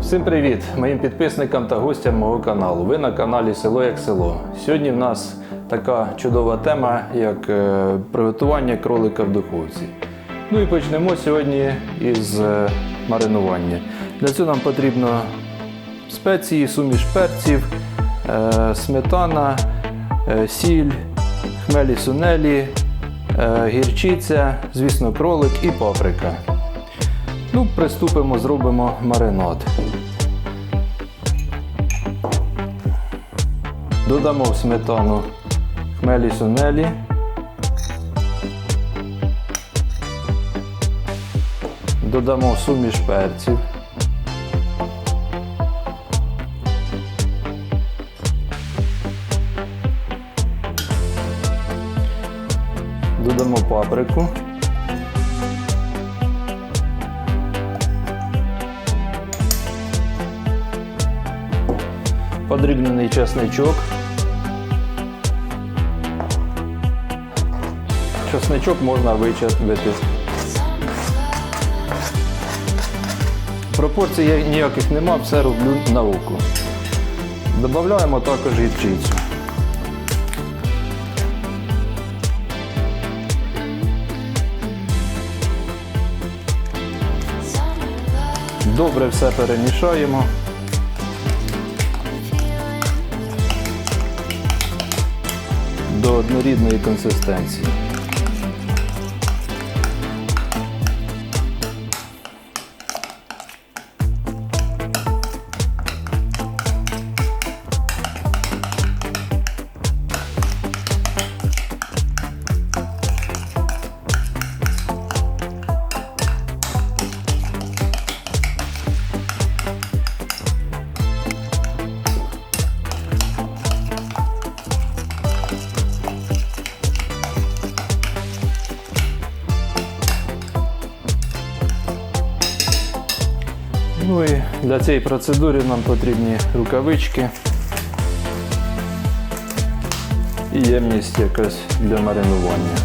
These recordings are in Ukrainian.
Всім привіт моїм підписникам та гостям мого каналу. Ви на каналі Село як село. Сьогодні в нас така чудова тема, як е, приготування кролика в духовці. Ну і почнемо сьогодні із е, маринування. Для цього нам потрібно спеції, суміш перців, е, сметана, сіль, хмелі сунелі, гірчиця, звісно, кролик і паприка. Ну, приступимо, зробимо маринад. Додамо в сметану хмелі сунелі. Додамо суміш перців. Додамо паприку. Подрібнений чесничок. Чесничок можна вичавити. Пропорцій ніяких нема, все роблю на око. Додаємо також гірчицю. Добре все перемішаємо. До однорідної консистенції. Ну і для цієї процедури нам потрібні рукавички і ємність якась для маринування.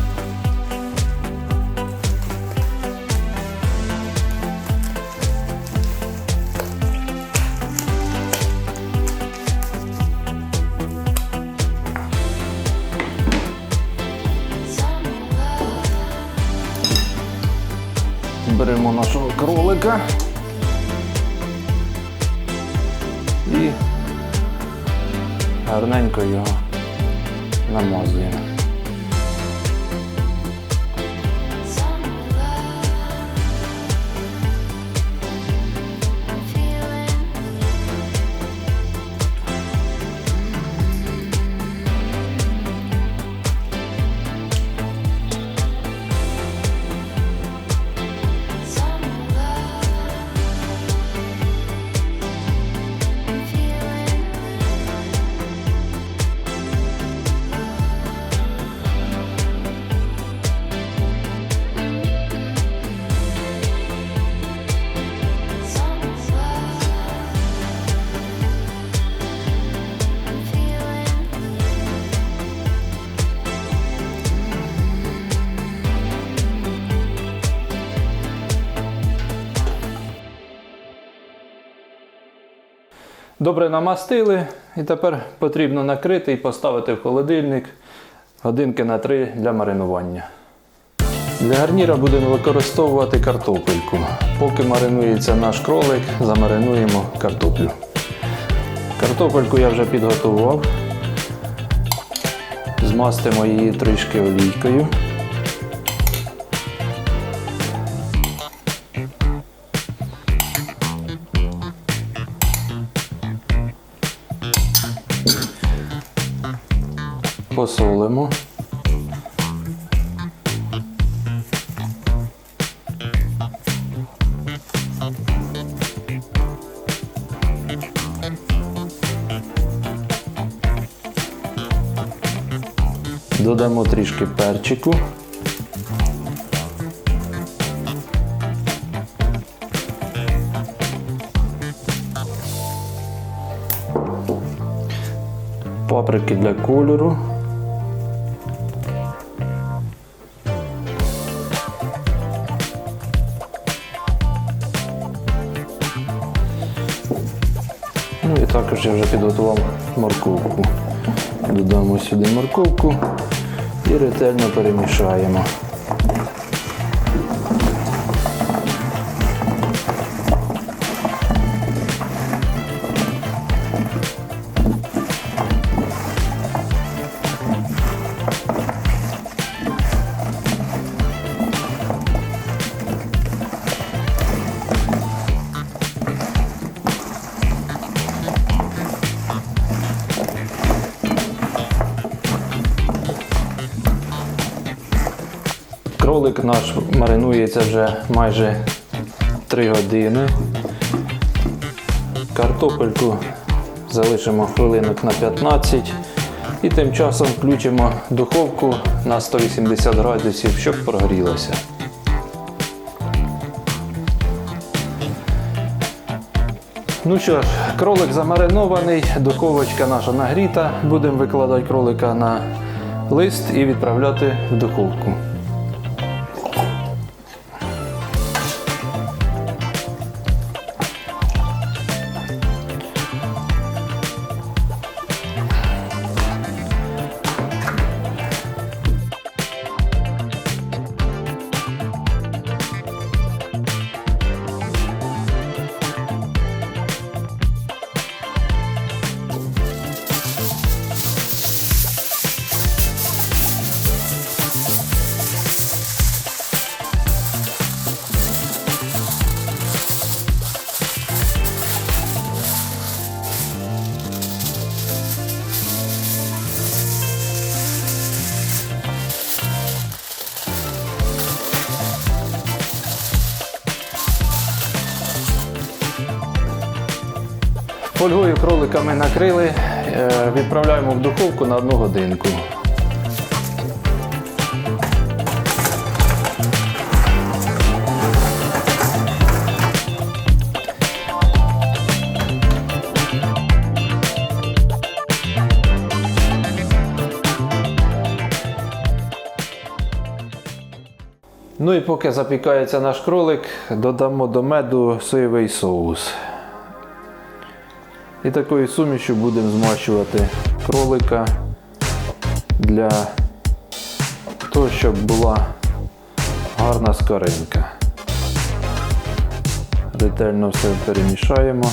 Беремо нашого кролика. Гарненько його намазуємо. Добре намастили і тепер потрібно накрити і поставити в холодильник годинки на 3 для маринування. Для гарніра будемо використовувати картопельку. Поки маринується наш кролик, замаринуємо картоплю. Картопельку я вже підготував. Змастимо її трішки олійкою. Посолимо. Додамо трішки перчику. Паприки для кольору. Ну і також я вже підготував морковку. Додамо сюди морковку і ретельно перемішаємо. Кролик наш маринується вже майже 3 години. Картопельку залишимо хвилинок на 15 і тим часом включимо духовку на 180 градусів, щоб прогрілося. Ну що ж, кролик замаринований, духовочка наша нагріта. Будемо викладати кролика на лист і відправляти в духовку. Фольгою кроликами накрили, е, відправляємо в духовку на одну годинку. Ну і поки запікається наш кролик, додамо до меду соєвий соус. І такою сумішю будемо змащувати кролика для того, щоб була гарна скоринка. Ретельно все перемішаємо.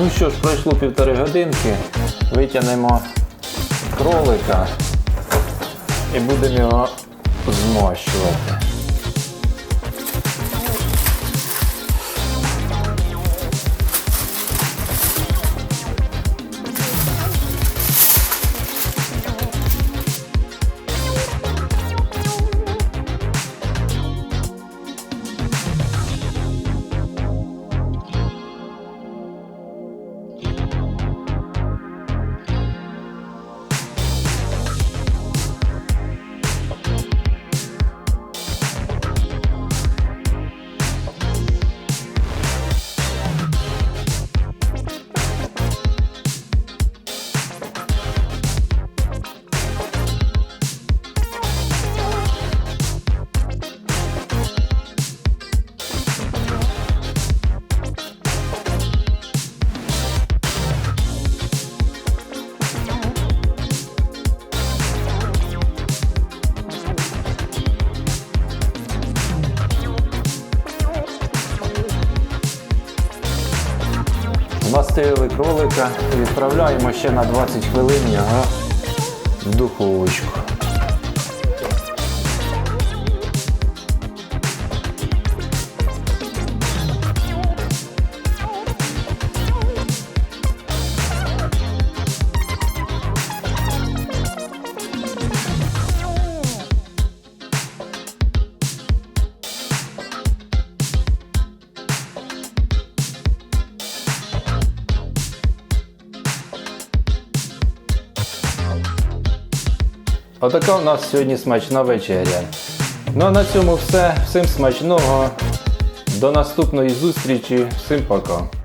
Ну що ж, пройшло півтори годинки, витягнемо кролика і будемо його змащувати. Змастили кролика відправляємо ще на 20 хвилин його в духовочку. Отака у нас сьогодні смачна вечеря. Ну а на цьому все. Всім смачного. До наступної зустрічі. Всім пока.